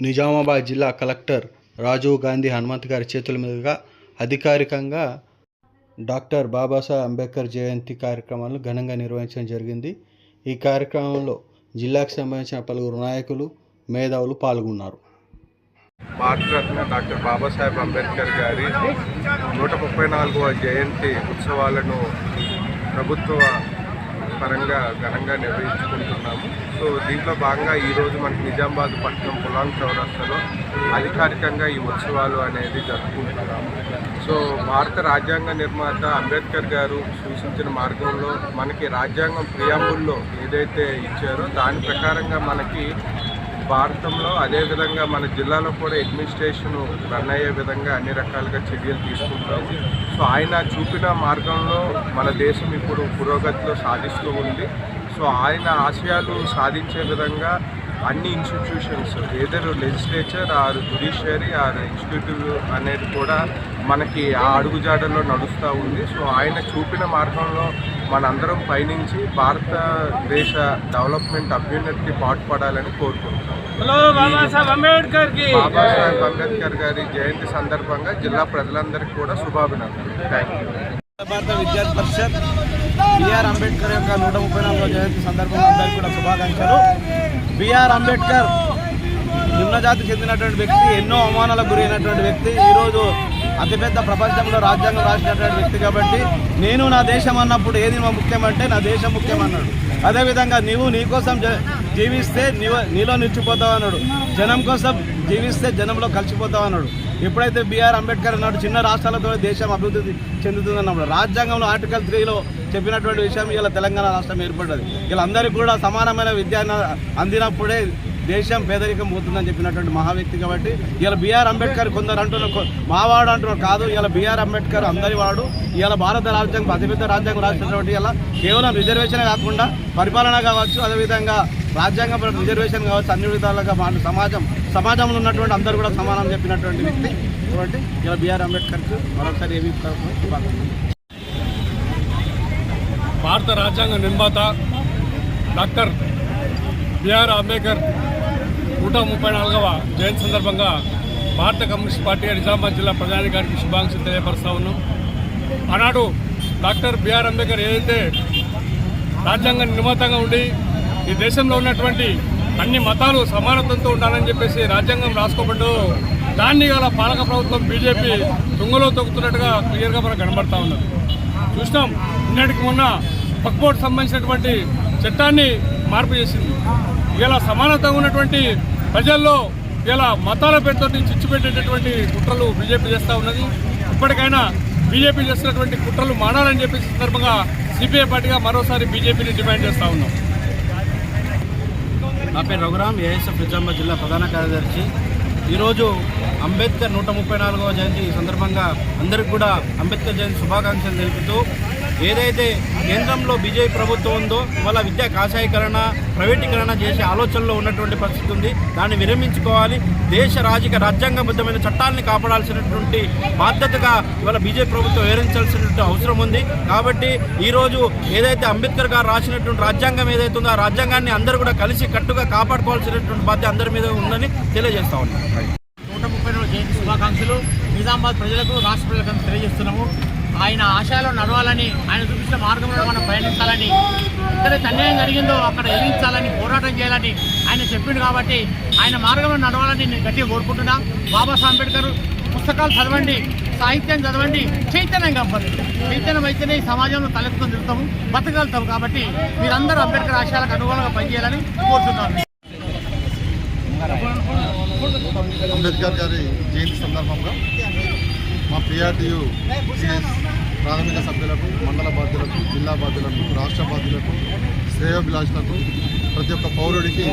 నిజామాబాద్ జిల్లా కలెక్టర్ రాజీవ్ గాంధీ హనుమంత్ గారి చేతుల మీదుగా అధికారికంగా డాక్టర్ బాబాసాహెబ్ అంబేద్కర్ జయంతి కార్యక్రమాలను ఘనంగా నిర్వహించడం జరిగింది. ఈ కార్యక్రమంలో జిల్లాకు సంబంధించిన పలువురు నాయకులు మేధావులు పాల్గొన్నారు. భారతరత్న డాక్టర్ బాబాసాహెబ్ అంబేద్కర్ గారి నూట ముప్పై నాలుగవ జయంతి ఉత్సవాలను ప్రభుత్వ పరంగా ఘనంగా నిర్వహించుకుంటున్నాము. సో దీంట్లో భాగంగా ఈరోజు మనకి నిజామాబాద్ పట్టణం పులాంగ్ చౌరస్తాలో అధికారికంగా ఈ ఉత్సవాలు అనేది జరుపుకుంటున్నాము. సో భారత రాజ్యాంగ నిర్మాత అంబేద్కర్ గారు సూచించిన మార్గంలో మనకి రాజ్యాంగం ప్రియాంబుల్లో ఏదైతే ఇచ్చారో దాని ప్రకారంగా మనకి భారతంలో అదేవిధంగా మన జిల్లాలో కూడా అడ్మినిస్ట్రేషన్ రన్ అయ్యే విధంగా అన్ని రకాలుగా చర్యలు తీసుకుంటాము. సో ఆయన చూపిన మార్గంలో మన దేశం ఇప్పుడు పురోగతిలో సాధిస్తూ ఉంది. సో ఆయన ఆశయాలు సాధించే విధంగా అన్ని institutions either legislature or judiciary or executive అనేది కూడా మనకి ఆ అడుగుజాడల్లో నడుస్తూ ఉంది. సో ఆయన చూపిన మార్గంలో మనందరం పయనించి భారతదేశ డెవలప్మెంట్ అభ్యున్నతికి పాటుపడాలని కోరుకుంటున్నాం. హలో బాబాసాహెబ్ అంబేద్కర్కి బాబాసాహెబ్ అంబేద్కర్ గారి జయంతి సందర్భంగా జిల్లా ప్రజలందరికీ కూడా శుభాభినందనలు. థ్యాంక్ యూ భారత విద్యార్థి పరిషత్ బిఆర్ అంబేద్కర్ యొక్క నూట ముప్పై నాలుగో జయంతి సందర్భంగా అందరికీ కూడా శుభాకాంక్షలు. బిఆర్ అంబేద్కర్ నిమ్న జాతికి చెందినటువంటి వ్యక్తి ఎన్నో అవమానాలకు గురైనటువంటి వ్యక్తి. ఈరోజు అతిపెద్ద ప్రపంచంలో రాజ్యాంగం రాసినటువంటి వ్యక్తి కాబట్టి నేను నా దేశం అన్నప్పుడు ఏది మా ముఖ్యమంటే నా దేశం ముఖ్యమన్నాడు. అదేవిధంగా నీవు నీ కోసం జ- జీవిస్తే నీవు నీలో నిలిచిపోతావు అన్నాడు. జనం కోసం జీవిస్తే జనంలో కలిసిపోతావు అన్నాడు. ఎప్పుడైతే బీఆర్ అంబేద్కర్ అన్నాడు చిన్న రాష్ట్రాలతో దేశం అభివృద్ధి చెందుతుందన్నప్పుడు రాజ్యాంగంలో ఆర్టికల్ త్రీలో చెప్పినటువంటి విషయం ఇలా తెలంగాణ రాష్ట్రం ఏర్పడ్డది. ఇలా అందరికీ కూడా సమానమైన విద్య అందినప్పుడే దేశం పేదరికం పోతుందని చెప్పినటువంటి మహావ్యక్తి కాబట్టి ఇలా బిఆర్ అంబేద్కర్ కొందరు అంటున్నారు మావాడు అంటున్నారు కాదు ఇలా బిఆర్ అంబేద్కర్ అందరి వాడు. ఇలా భారత రాజ్యాంగం అతిపెద్ద రాజ్యాంగం రాసినటువంటి ఇలా కేవలం రిజర్వేషన్ కాకుండా పరిపాలన కావచ్చు అదేవిధంగా రాజ్యాంగం రిజర్వేషన్ కావచ్చు అన్ని విధాలుగా సమాజం సమాజంలో ఉన్నటువంటి అందరూ కూడా సమానం చెప్పినటువంటి వ్యక్తి. కాబట్టి ఇలా బిఆర్ అంబేద్కర్కి మరొకసారి ఏమి భారత రాజ్యాంగ నిర్మాత డాక్టర్ బిఆర్ అంబేద్కర్ నూట ముప్పై నాలుగవ జయంతి సందర్భంగా భారత కమ్యూనిస్ట్ పార్టీ నిజామాబాద్ జిల్లా ప్రధానికారికి శుభాకాంక్షలు తెలియపరుస్తా ఉన్నాం. ఆనాడు డాక్టర్ బిఆర్ అంబేద్కర్ ఏదైతే రాజ్యాంగ నిర్మాతంగా ఉండి ఈ దేశంలో ఉన్నటువంటి అన్ని మతాలు సమానత్వంతో ఉండాలని చెప్పేసి రాజ్యాంగం రాసుకోబడ్డో దాన్ని గల పాలక ప్రభుత్వం బీజేపీ తుంగలో తొక్కుతున్నట్టుగా క్లియర్గా మనకు కనబడతా ఉన్నది. చూసినాం నిన్నటికి మొన్న పక్పోర్ట్ సంబంధించినటువంటి చట్టాన్ని మార్పు చేసింది. ఇలా సమానతంగా ఉన్నటువంటి ప్రజల్లో ఇలా మతాల పేరుతో చిచ్చు పెట్టేటటువంటి కుట్రలు బీజేపీ చేస్తూ ఉన్నది. ఇప్పటికైనా బీజేపీ చేస్తున్నటువంటి కుట్రలు మానాలని చెప్పి సందర్భంగా సిపిఐ పార్టీగా మరోసారి బీజేపీని డిమాండ్ చేస్తూ ఉన్నాం. నా పేరు రఘురామ్ ఏఎస్ఎఫ్ నిజామాబాద్ జిల్లా ప్రధాన కార్యదర్శి. ఈరోజు అంబేద్కర్ నూట ముప్పై నాలుగవ జయంతి సందర్భంగా అందరికి కూడా అంబేద్కర్ జయంతి శుభాకాంక్షలు తెలుపుతూ ఏదైతే కేంద్రంలో బీజేపీ ప్రభుత్వం ఉందో ఇవాళ విద్యా కాషాయీకరణ ప్రైవేటీకరణ చేసే ఆలోచనలో ఉన్నటువంటి పరిస్థితి ఉంది. దాన్ని విరమించుకోవాలి. దేశ రాజకీయ రాజ్యాంగబద్ధమైన చట్టాలని కాపాడాల్సినటువంటి బాధ్యతగా ఇవాళ బీజేపీ ప్రభుత్వం వివరించాల్సినటువంటి అవసరం ఉంది. కాబట్టి ఈరోజు ఏదైతే అంబేద్కర్ గారు రాసినటువంటి రాజ్యాంగం ఏదైతే ఉందో ఆ రాజ్యాంగాన్ని అందరూ కూడా కలిసి కట్టుగా కాపాడుకోవాల్సినటువంటి బాధ్యత అందరి మీద ఉందని తెలియజేస్తా ఉన్నాను నూట ముప్పై రెండు జయంతి శుభాకాంక్షలు. నిజామాబాద్ ప్రజలకు రాష్ట్ర ప్రజలకు తెలియజేస్తున్నాము. ఆయన ఆశయాలు నడవాలని ఆయన చూపించిన మార్గంలో మనం పయనించాలని ఎక్కడైతే అన్యాయం జరిగిందో అక్కడ ఎదిరించాలని పోరాటం చేయాలని ఆయన చెప్పిండు కాబట్టి ఆయన మార్గంలో నడవాలని నేను గట్టిగా కోరుకుంటున్నా. బాబాసాహెబ్ అంబేద్కర్ పుస్తకాలు చదవండి సాహిత్యం చదవండి చైతన్యం కావాలి చైతన్యం అయితేనే ఈ సమాజంలో తలెత్తుకొని తిరుగుతాము బతకగలుగుతాము కాబట్టి మీరందరూ అంబేద్కర్ ఆశయాలకు అనుగుణంగా పనిచేయాలని కోరుతున్నాను. అంబేద్కర్ గారి జయంతి సందర్భంగా మా పిఆర్టీయు ప్రాథమిక సభ్యులకు మండల బాధ్యులకు జిల్లా బాధ్యులకు రాష్ట్ర బాధ్యులకు శ్రేయోభిలాషులకు ప్రతి ఒక్క పౌరుడికి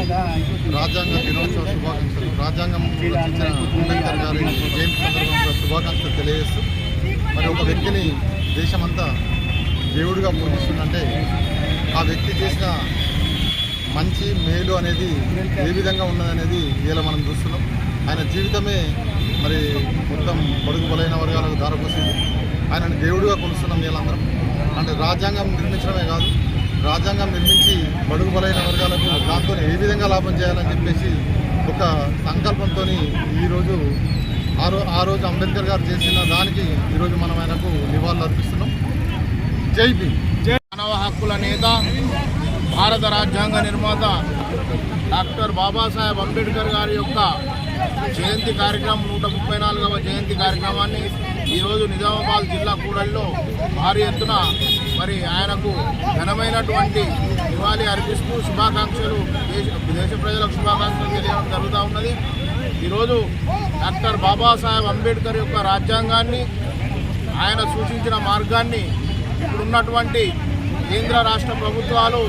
రాజ్యాంగ దినోత్సవ శుభాకాంక్షలు రాజ్యాంగం రచించిన అంబేద్కర్ గారి జయంతి సందర్భంగా శుభాకాంక్షలు తెలియజేస్తూ మరి ఒక వ్యక్తిని దేశమంతా దేవుడిగా పూజిస్తుందంటే ఆ వ్యక్తి చేసిన మంచి మేలు అనేది ఏ విధంగా ఉన్నదనేది ఇలా మనం చూస్తున్నాం. ఆయన జీవితమే మరి మొత్తం పొడుగు బలైన వర్గాలకు దారపోసింది. ఆయనను దేవుడిగా కొలుస్తున్నాం వీళ్ళందరం అంటే రాజ్యాంగం నిర్మించడమే కాదు రాజ్యాంగం నిర్మించి బడుగు బలైన వర్గాలకు దాంతో ఏ విధంగా లాభం చేయాలని చెప్పేసి ఒక సంకల్పంతో ఈరోజు ఆ రో ఆ రోజు అంబేద్కర్ గారు చేసిన దానికి ఈరోజు మనం ఆయనకు నివాళులు అర్పిస్తున్నాం. జై భీమ్. మానవ హక్కుల నేత భారత రాజ్యాంగ నిర్మాత డాక్టర్ బాబాసాహెబ్ అంబేద్కర్ గారి యొక్క జయంతి కార్యక్రమం నూట ముప్పై నాలుగవ జయంతి కార్యక్రమాన్ని ఈరోజు నిజామాబాద్ జిల్లా కూడలిలో భారీ ఎత్తున మరి ఆయనకు ఘనమైనటువంటి నివాళి అర్పిస్తూ శుభాకాంక్షలు దేశ దేశ ప్రజలకు శుభాకాంక్షలు తెలియడం జరుగుతూ ఉన్నది. ఈరోజు డాక్టర్ బాబాసాహెబ్ అంబేద్కర్ యొక్క రాజ్యాంగాన్ని ఆయన సూచించిన మార్గాన్ని ఇప్పుడున్నటువంటి కేంద్ర రాష్ట్ర ప్రభుత్వాలు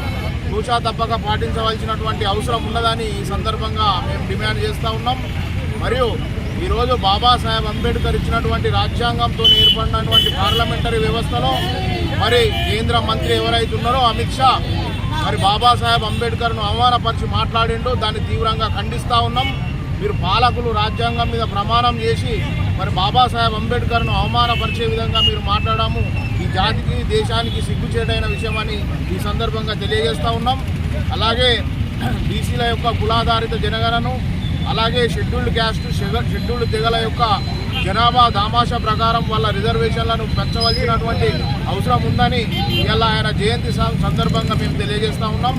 నూచా తప్పక పాటించవలసినటువంటి అవసరం ఉన్నదని ఈ సందర్భంగా మేము డిమాండ్ చేస్తూ ఉన్నాం. మరియు ఈరోజు బాబాసాహెబ్ అంబేద్కర్ ఇచ్చినటువంటి రాజ్యాంగంతో ఏర్పడినటువంటి పార్లమెంటరీ వ్యవస్థలో మరి కేంద్ర మంత్రి ఎవరైతే ఉన్నారో అమిత్ షా మరి బాబాసాహెబ్ అంబేద్కర్ను అవమానపరిచి మాట్లాడిండు. దాన్ని తీవ్రంగా ఖండిస్తూ ఉన్నాం. మీరు పాలకులు రాజ్యాంగం మీద ప్రమాణం చేసి మరి బాబాసాహెబ్ అంబేద్కర్ను అవమానపరిచే విధంగా మీరు మాట్లాడము. జాతికి దేశానికి సిగ్గుచేటైన విషయమని ఈ సందర్భంగా తెలియజేస్తూ ఉన్నాం. అలాగే బీసీల యొక్క కులాధారిత జనగణను అలాగే షెడ్యూల్డ్ క్యాస్ట్ షెడ్యూల్డ్ తెగల యొక్క జనాభా దామాషా ప్రకారం వాళ్ళ రిజర్వేషన్లను పెంచవలసినటువంటి అవసరం ఉందని ఇలా ఆయన జయంతి సందర్భంగా మేము తెలియజేస్తూ ఉన్నాం.